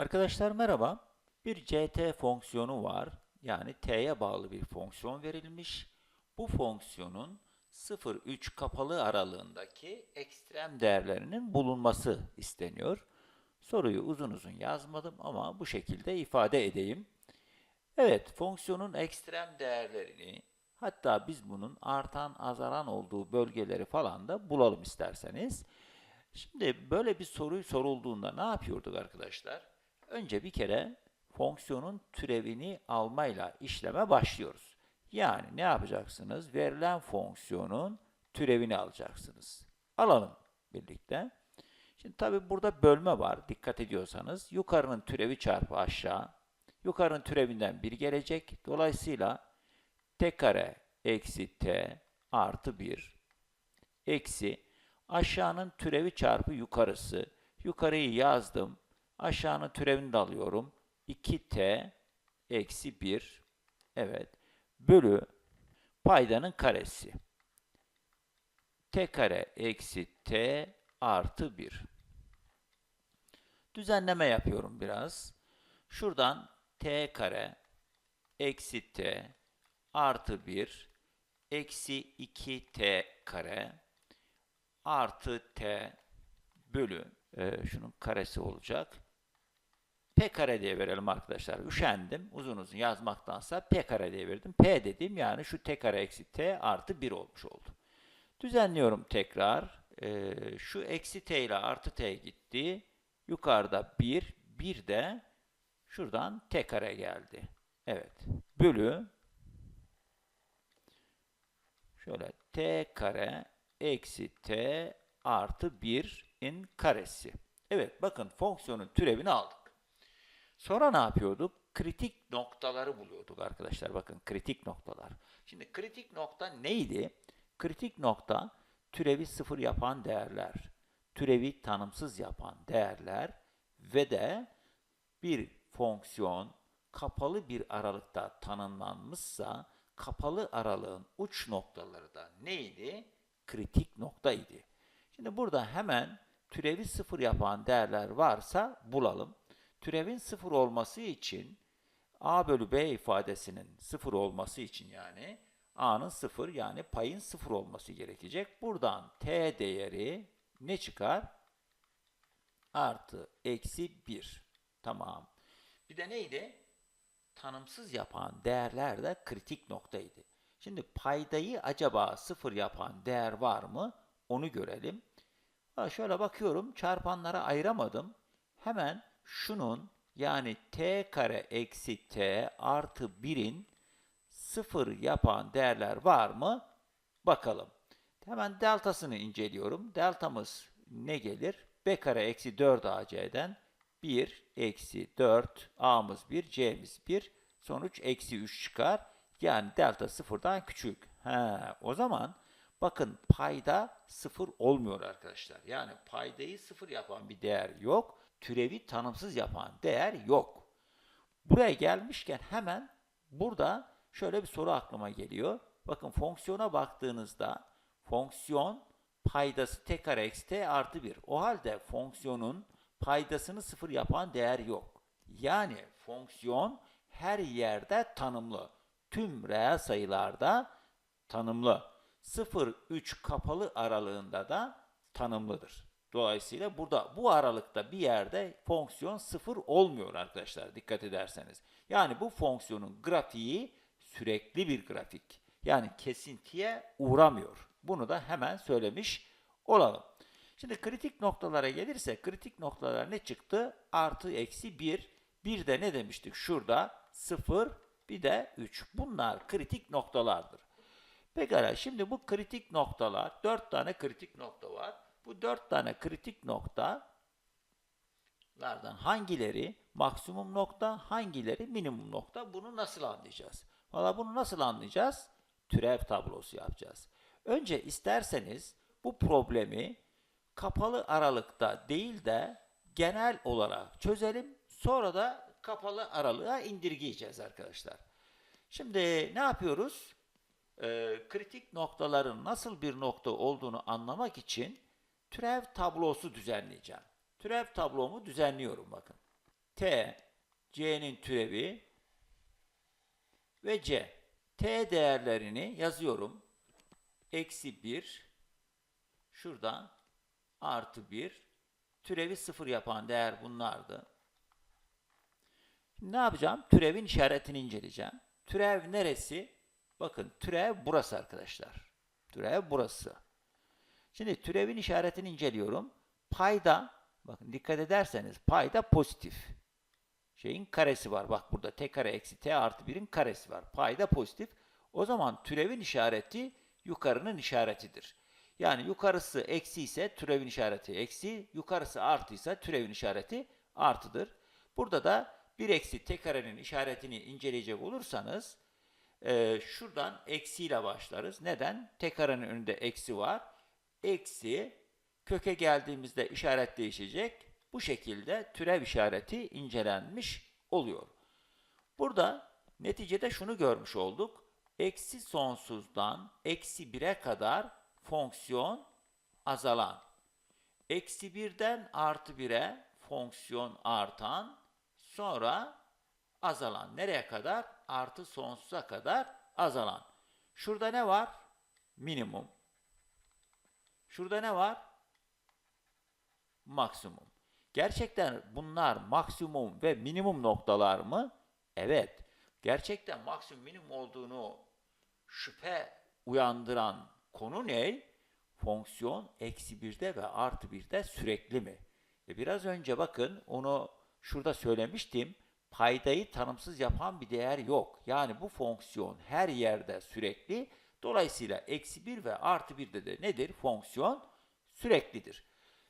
Arkadaşlar merhaba. Bir ct fonksiyonu var. Yani t'ye bağlı bir fonksiyon verilmiş. Bu fonksiyonun 0-3 kapalı aralığındaki ekstrem değerlerinin bulunması isteniyor. Soruyu uzun uzun yazmadım ama bu şekilde ifade edeyim. Evet, fonksiyonun ekstrem değerlerini hatta biz bunun artan azalan olduğu bölgeleri falan da bulalım isterseniz. Şimdi böyle bir soruyu sorulduğunda ne yapıyorduk arkadaşlar? Önce bir kere fonksiyonun türevini almayla işleme başlıyoruz. Yani ne yapacaksınız? Verilen fonksiyonun türevini alacaksınız. Alalım birlikte. Şimdi tabi burada bölme var. Dikkat ediyorsanız yukarının türevi çarpı aşağı. Yukarının türevinden 1 gelecek. Dolayısıyla t kare eksi t artı 1 eksi aşağının türevi çarpı yukarısı. Yukarıyı yazdım. Aşağının türevini de alıyorum. 2t eksi 1 evet bölü paydanın karesi. t kare eksi t artı 1. Düzenleme yapıyorum biraz. Şuradan t kare eksi t artı 1 eksi 2t kare artı t bölü e, şunun karesi olacak. P kare diye verelim arkadaşlar. Üşendim. Uzun uzun yazmaktansa P kare diye verdim. P dedim yani şu T kare eksi T artı 1 olmuş oldu. Düzenliyorum tekrar. E, şu eksi T ile artı T gitti. Yukarıda 1. 1 de şuradan T kare geldi. Evet. Bölü şöyle T kare eksi T artı 1'in karesi. Evet bakın fonksiyonun türevini aldık. Sonra ne yapıyorduk? Kritik noktaları buluyorduk arkadaşlar. Bakın kritik noktalar. Şimdi kritik nokta neydi? Kritik nokta türevi sıfır yapan değerler, türevi tanımsız yapan değerler ve de bir fonksiyon kapalı bir aralıkta tanımlanmışsa kapalı aralığın uç noktaları da neydi? Kritik noktaydı. Şimdi burada hemen türevi sıfır yapan değerler varsa bulalım. Türevin sıfır olması için a bölü b ifadesinin sıfır olması için yani a'nın sıfır yani payın sıfır olması gerekecek. Buradan t değeri ne çıkar? Artı eksi 1. Tamam. Bir de neydi? Tanımsız yapan değerler de kritik noktaydı. Şimdi paydayı acaba sıfır yapan değer var mı? Onu görelim. Ha, şöyle bakıyorum çarpanlara ayıramadım. Hemen şunun yani t kare eksi t artı 1'in sıfır yapan değerler var mı? Bakalım. Hemen deltasını inceliyorum. Deltamız ne gelir? b kare eksi 4 ac'den 1 eksi 4 a'mız 1 c'miz 1 sonuç eksi 3 çıkar. Yani delta sıfırdan küçük. Ha, o zaman bakın payda sıfır olmuyor arkadaşlar. Yani paydayı sıfır yapan bir değer yok türevi tanımsız yapan değer yok. Buraya gelmişken hemen burada şöyle bir soru aklıma geliyor. Bakın fonksiyona baktığınızda fonksiyon paydası t kare eksi t artı 1. O halde fonksiyonun paydasını sıfır yapan değer yok. Yani fonksiyon her yerde tanımlı. Tüm reel sayılarda tanımlı. 0-3 kapalı aralığında da tanımlıdır. Dolayısıyla burada bu aralıkta bir yerde fonksiyon sıfır olmuyor arkadaşlar dikkat ederseniz. Yani bu fonksiyonun grafiği sürekli bir grafik. Yani kesintiye uğramıyor. Bunu da hemen söylemiş olalım. Şimdi kritik noktalara gelirse kritik noktalar ne çıktı? Artı eksi 1. Bir de ne demiştik? Şurada 0 bir de 3. Bunlar kritik noktalardır. Pekala şimdi bu kritik noktalar 4 tane kritik nokta var. Bu dört tane kritik noktalardan hangileri maksimum nokta, hangileri minimum nokta bunu nasıl anlayacağız? Valla bunu nasıl anlayacağız? Türev tablosu yapacağız. Önce isterseniz bu problemi kapalı aralıkta değil de genel olarak çözelim. Sonra da kapalı aralığa indirgeyeceğiz arkadaşlar. Şimdi ne yapıyoruz? Ee, kritik noktaların nasıl bir nokta olduğunu anlamak için türev tablosu düzenleyeceğim. Türev tablomu düzenliyorum bakın. t, c'nin türevi ve c. t değerlerini yazıyorum. Eksi 1, şurada artı 1, türevi 0 yapan değer bunlardı. Şimdi ne yapacağım? Türevin işaretini inceleyeceğim. Türev neresi? Bakın türev burası arkadaşlar. Türev burası. Şimdi türevin işaretini inceliyorum. Payda, bakın dikkat ederseniz payda pozitif. Şeyin karesi var. Bak burada t kare eksi t artı 1'in karesi var. Payda pozitif. O zaman türevin işareti yukarının işaretidir. Yani yukarısı eksi ise türevin işareti eksi, yukarısı artıysa türevin işareti artıdır. Burada da 1 eksi t karenin işaretini inceleyecek olursanız e, şuradan eksiyle başlarız. Neden? T karenin önünde eksi var. Eksi köke geldiğimizde işaret değişecek. Bu şekilde türev işareti incelenmiş oluyor. Burada neticede şunu görmüş olduk. Eksi sonsuzdan eksi 1'e kadar fonksiyon azalan. Eksi 1'den artı 1'e fonksiyon artan, sonra azalan. Nereye kadar? Artı sonsuza kadar azalan. Şurada ne var? Minimum. Şurada ne var? Maksimum. Gerçekten bunlar maksimum ve minimum noktalar mı? Evet. Gerçekten maksimum minimum olduğunu şüphe uyandıran konu ne? Fonksiyon eksi 1'de ve artı 1'de sürekli mi? E biraz önce bakın onu şurada söylemiştim. Paydayı tanımsız yapan bir değer yok. Yani bu fonksiyon her yerde sürekli. Dolayısıyla eksi 1 ve artı 1'de de nedir? Fonksiyon süreklidir.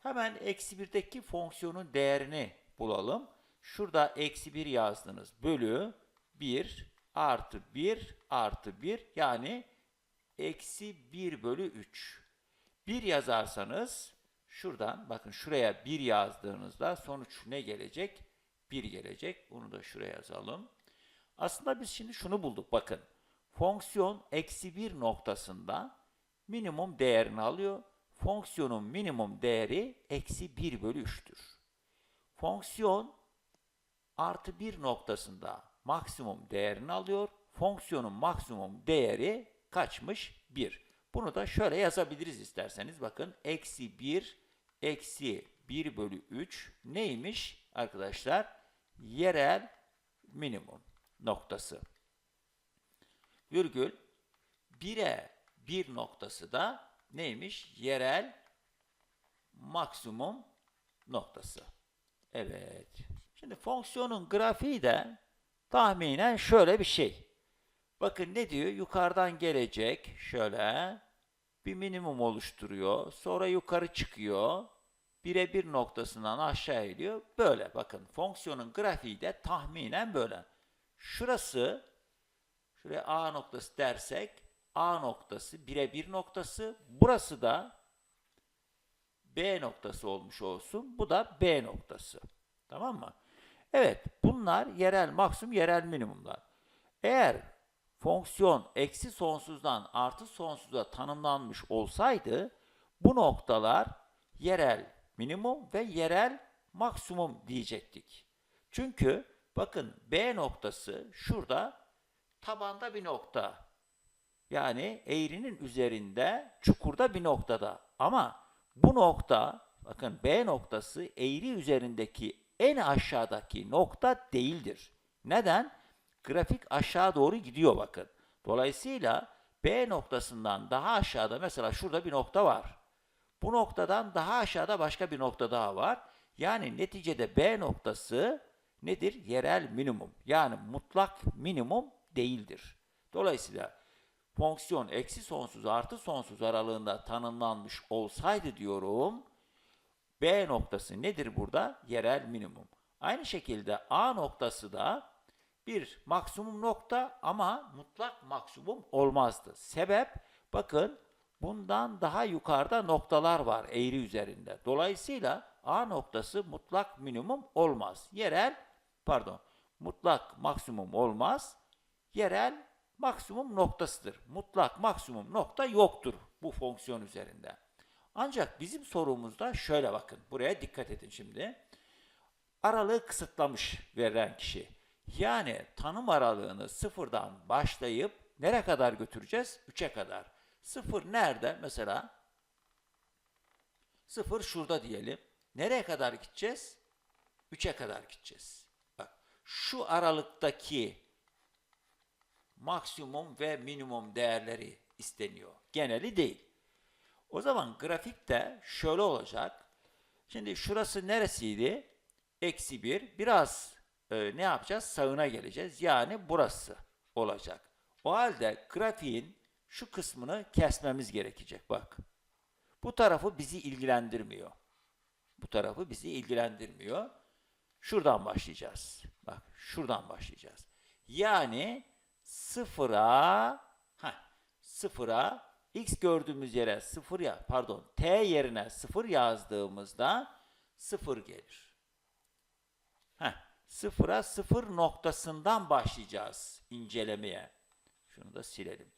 Hemen eksi 1'deki fonksiyonun değerini bulalım. Şurada eksi 1 yazdınız. Bölü 1 artı 1 artı 1 yani eksi 1 bölü 3. 1 yazarsanız şuradan bakın şuraya 1 yazdığınızda sonuç ne gelecek? 1 gelecek. Bunu da şuraya yazalım. Aslında biz şimdi şunu bulduk bakın. Fonksiyon eksi 1 noktasında minimum değerini alıyor. Fonksiyonun minimum değeri eksi 1 bölü 3'tür. Fonksiyon artı 1 noktasında maksimum değerini alıyor. Fonksiyonun maksimum değeri kaçmış? 1. Bunu da şöyle yazabiliriz isterseniz. Bakın eksi 1 eksi 1 bölü 3 neymiş arkadaşlar? Yerel minimum noktası. Virgül 1'e 1 noktası da neymiş? Yerel maksimum noktası. Evet. Şimdi fonksiyonun grafiği de tahminen şöyle bir şey. Bakın ne diyor? Yukarıdan gelecek şöyle bir minimum oluşturuyor. Sonra yukarı çıkıyor. Bire bir noktasından aşağı iniyor. Böyle bakın fonksiyonun grafiği de tahminen böyle. Şurası şuraya A noktası dersek A noktası bire bir noktası. Burası da B noktası olmuş olsun. Bu da B noktası. Tamam mı? Evet bunlar yerel maksimum yerel minimumlar. Eğer fonksiyon eksi sonsuzdan artı sonsuza tanımlanmış olsaydı bu noktalar yerel minimum ve yerel maksimum diyecektik. Çünkü bakın B noktası şurada tabanda bir nokta. Yani eğrinin üzerinde çukurda bir noktada. Ama bu nokta bakın B noktası eğri üzerindeki en aşağıdaki nokta değildir. Neden? Grafik aşağı doğru gidiyor bakın. Dolayısıyla B noktasından daha aşağıda mesela şurada bir nokta var. Bu noktadan daha aşağıda başka bir nokta daha var. Yani neticede B noktası nedir? Yerel minimum. Yani mutlak minimum değildir. Dolayısıyla fonksiyon eksi sonsuz artı sonsuz aralığında tanımlanmış olsaydı diyorum, B noktası nedir burada? Yerel minimum. Aynı şekilde A noktası da bir maksimum nokta ama mutlak maksimum olmazdı. Sebep bakın bundan daha yukarıda noktalar var eğri üzerinde. Dolayısıyla A noktası mutlak minimum olmaz. Yerel pardon mutlak maksimum olmaz. Yerel maksimum noktasıdır. Mutlak maksimum nokta yoktur bu fonksiyon üzerinde. Ancak bizim sorumuzda şöyle bakın. Buraya dikkat edin şimdi. aralığı kısıtlamış verilen kişi. Yani tanım aralığını sıfırdan başlayıp nereye kadar götüreceğiz? 3'e kadar. Sıfır nerede? Mesela sıfır şurada diyelim. Nereye kadar gideceğiz? 3'e kadar gideceğiz. Bak şu aralıktaki maksimum ve minimum değerleri isteniyor. Geneli değil. O zaman grafikte şöyle olacak. Şimdi şurası neresiydi? Eksi 1. Biraz e, ne yapacağız? Sağına geleceğiz. Yani burası olacak. O halde grafiğin şu kısmını kesmemiz gerekecek. Bak. Bu tarafı bizi ilgilendirmiyor. Bu tarafı bizi ilgilendirmiyor. Şuradan başlayacağız. Bak şuradan başlayacağız. Yani sıfıra heh, sıfıra x gördüğümüz yere sıfır ya pardon t yerine sıfır yazdığımızda sıfır gelir. Heh, sıfıra sıfır noktasından başlayacağız incelemeye. Şunu da silelim.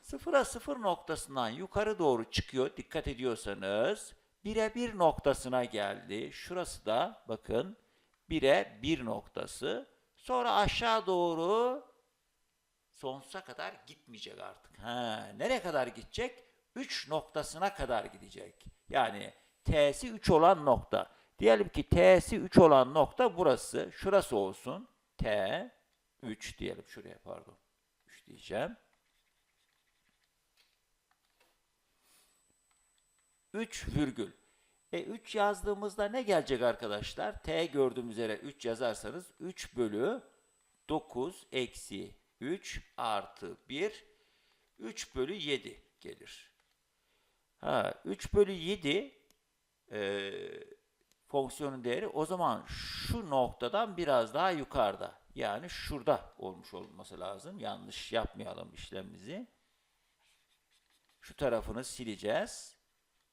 Sıfıra sıfır noktasından yukarı doğru çıkıyor. Dikkat ediyorsanız 1'e 1 noktasına geldi. Şurası da bakın 1'e 1 noktası. Sonra aşağı doğru sonsuza kadar gitmeyecek artık. Ha, nereye kadar gidecek? 3 noktasına kadar gidecek. Yani T'si 3 olan nokta. Diyelim ki T'si 3 olan nokta burası. Şurası olsun. T 3 diyelim şuraya pardon. 3 diyeceğim. 3 virgül. E 3 yazdığımızda ne gelecek arkadaşlar? T gördüğümüz üzere 3 yazarsanız 3 bölü 9 eksi 3 artı 1 3 bölü 7 gelir. Ha, 3 bölü 7 e, fonksiyonun değeri o zaman şu noktadan biraz daha yukarıda. Yani şurada olmuş olması lazım. Yanlış yapmayalım işlemimizi. Şu tarafını sileceğiz.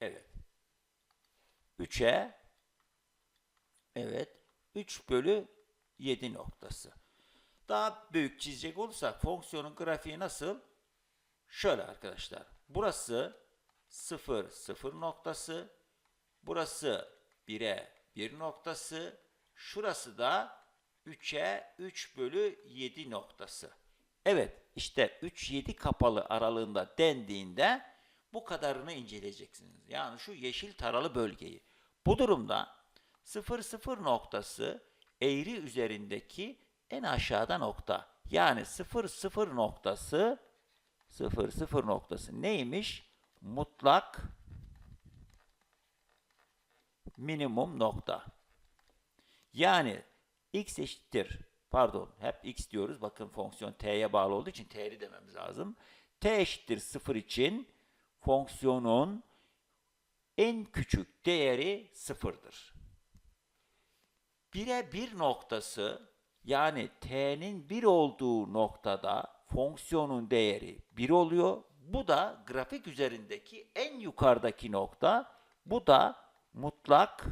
Evet. 3'e evet 3 bölü 7 noktası. Daha büyük çizecek olursak fonksiyonun grafiği nasıl? Şöyle arkadaşlar. Burası 0 0 noktası. Burası 1'e 1 noktası. Şurası da 3'e 3 bölü 7 noktası. Evet işte 3-7 kapalı aralığında dendiğinde bu kadarını inceleyeceksiniz. Yani şu yeşil taralı bölgeyi. Bu durumda 0 0 noktası eğri üzerindeki en aşağıda nokta. Yani 0 0 noktası 0 0 noktası neymiş? Mutlak minimum nokta. Yani x eşittir. Pardon hep x diyoruz. Bakın fonksiyon t'ye bağlı olduğu için t'li dememiz lazım. t eşittir 0 için fonksiyonun en küçük değeri sıfırdır. 1'e 1 noktası yani t'nin 1 olduğu noktada fonksiyonun değeri 1 oluyor. Bu da grafik üzerindeki en yukarıdaki nokta. Bu da mutlak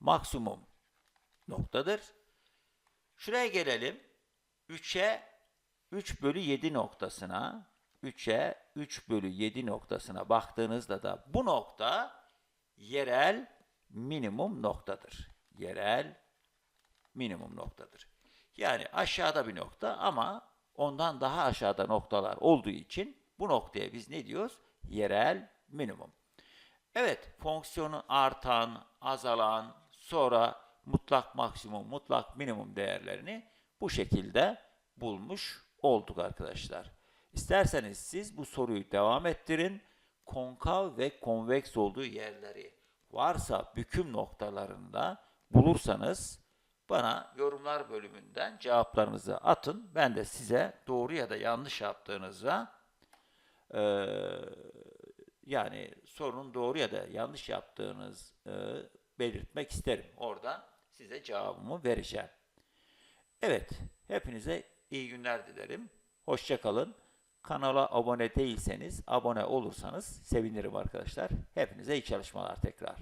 maksimum noktadır. Şuraya gelelim. 3'e 3 bölü 7 noktasına 3'e 3 bölü 7 noktasına baktığınızda da bu nokta yerel minimum noktadır. Yerel minimum noktadır. Yani aşağıda bir nokta ama ondan daha aşağıda noktalar olduğu için bu noktaya biz ne diyoruz? Yerel minimum. Evet, fonksiyonun artan, azalan, sonra mutlak maksimum, mutlak minimum değerlerini bu şekilde bulmuş olduk arkadaşlar. İsterseniz siz bu soruyu devam ettirin. Konkav ve konveks olduğu yerleri varsa büküm noktalarında bulursanız bana yorumlar bölümünden cevaplarınızı atın. Ben de size doğru ya da yanlış yaptığınızda e, yani sorunun doğru ya da yanlış yaptığınız e, belirtmek isterim. Oradan size cevabımı vereceğim. Evet, hepinize iyi günler dilerim. Hoşçakalın. Kanala abone değilseniz abone olursanız sevinirim arkadaşlar. Hepinize iyi çalışmalar tekrar.